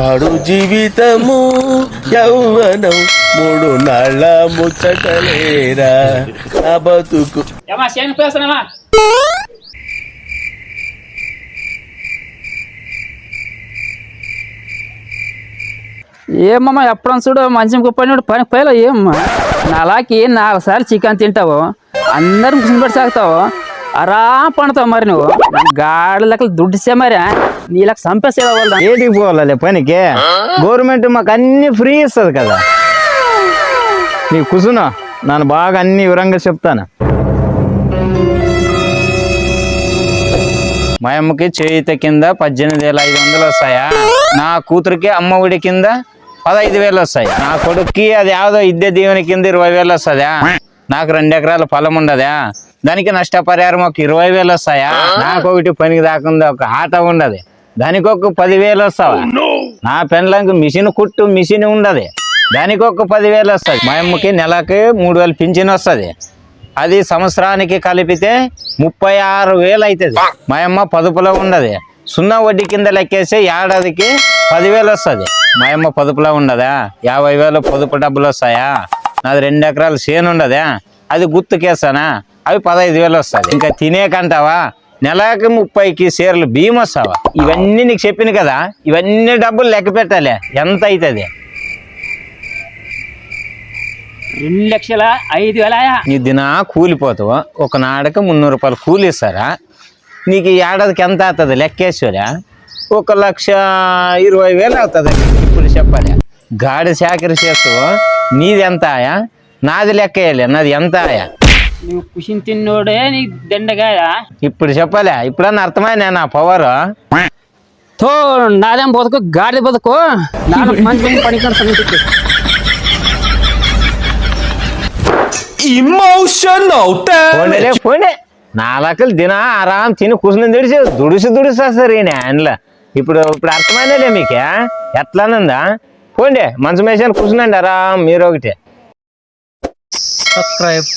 పాడు జీవితము యౌవనం మూడు నాళ్ళ ముచ్చటలేరా? నా బతుకు. ఏమా ఏమమ్మా ఎప్పుడన్నా చూడు మంచి పని పని పోయలే ఏమమ్మా నాలాకి నాలుగు సార్లు చికెన్ తింటావు అందరం కూర్చొని పెట్టి సాగుతావు. అరా పండుతావు మరి నువ్వు? గాడి లెక్కలు దుడ్డిసే మరి నీళ్ళకి చంపేసేదా వాళ్ళు? ఏటికి పనికి? గవర్నమెంట్ మాకు అన్ని ఫ్రీ ఇస్తుంది కదా. నీ కుసును? నన్ను బాగా అన్ని వివరంగా చెప్తాను. మా అమ్మకి చేయిత కింద పద్దెనిమిది వేల ఐదు వందలు వస్తాయా? నా కూతురికి అమ్మ ఒడి కింద పదహైదు వేలు వస్తాయి? నా కొడుక్కి అది యావదో ఇద్దె దీవెని కింద ఇరవై వేలు వస్తుందా? నాకు రెండు ఎకరాల పొలం ఉండదా? దానికి నష్టపరిహారం ఒక ఇరవై వేలు వస్తాయా? నాకు ఒకటి పనికి దాకుండా ఒక ఆట ఉండదు. దానికి ఒక పదివేలు వస్తావా? నా పెండ్లంకి మిషన్ కుట్టు మిషన్ ఉండదు. దానికి ఒక పదివేలు వస్తుంది. మా అమ్మకి నెలకి మూడు వేలు పింఛన్ వస్తుంది. అది సంవత్సరానికి కలిపితే ముప్పై ఆరు వేలు అవుతుంది మా అమ్మ పొదుపులో ఉండదు. సున్నా వడ్డీ కింద లెక్కేస్తే ఏడాదికి పదివేలు వస్తుంది. మా అమ్మ పొదుపులో ఉండదా? యాభై వేలు పొదుపు డబ్బులు వస్తాయా? నాది రెండు ఎకరాలు చేను ఉండదా? అది గుర్తుకేస్తానా అవి పదహైదు వేలు వస్తుంది ఇంకా తినేకంటావా? నెలకి ముప్పైకి షేర్లు బియ్యం వస్తావా? ఇవన్నీ నీకు చెప్పిన కదా ఇవన్నీ డబ్బులు లెక్క పెట్టాలి. ఎంత అవుతుంది రెండు లక్షల ఐదు వేల నీ దినా కూలిపోతావు. ఒక నాడకి మున్నూరు రూపాయలు కూలి ఇస్తారా? నీకు ఈ ఏడాదికి ఎంత అవుతుంది? లెక్కేశ్వరా ఒక లక్ష ఇరవై వేలు అవుతుంది ఇప్పుడు చెప్పాలి. గాడి సేకరి చేస్తావు నీది ఎంత ఆయా? నాది లెక్క వేయాలి. నాది ఎంత ఆయా? నువ్వు కుషిని తిన్నోడే నీకు దండగాయ ఇప్పుడు చెప్పాలి ఇప్పుడన్నా అర్థమైనా నా పవర్తో నాదేం బతుకు గాడి బతుకు? నాన్న మంచి మంచి పనికి సంగతి ఇమోషనల్ పోనీ పోనీ నా లెక్కలు దిన ఆరాం తిని కూర్చుని దుడిసి దుడిసి దుడిసి వస్తారు ఈయన ఆయనలో ఇప్పుడు ఇప్పుడు అర్థమైనదే మీకు ఎట్లానుందా పోండి మంచం వేసాను కూర్చునండి ఆరాం మీరు ఒకటి. సబ్స్క్రైబ్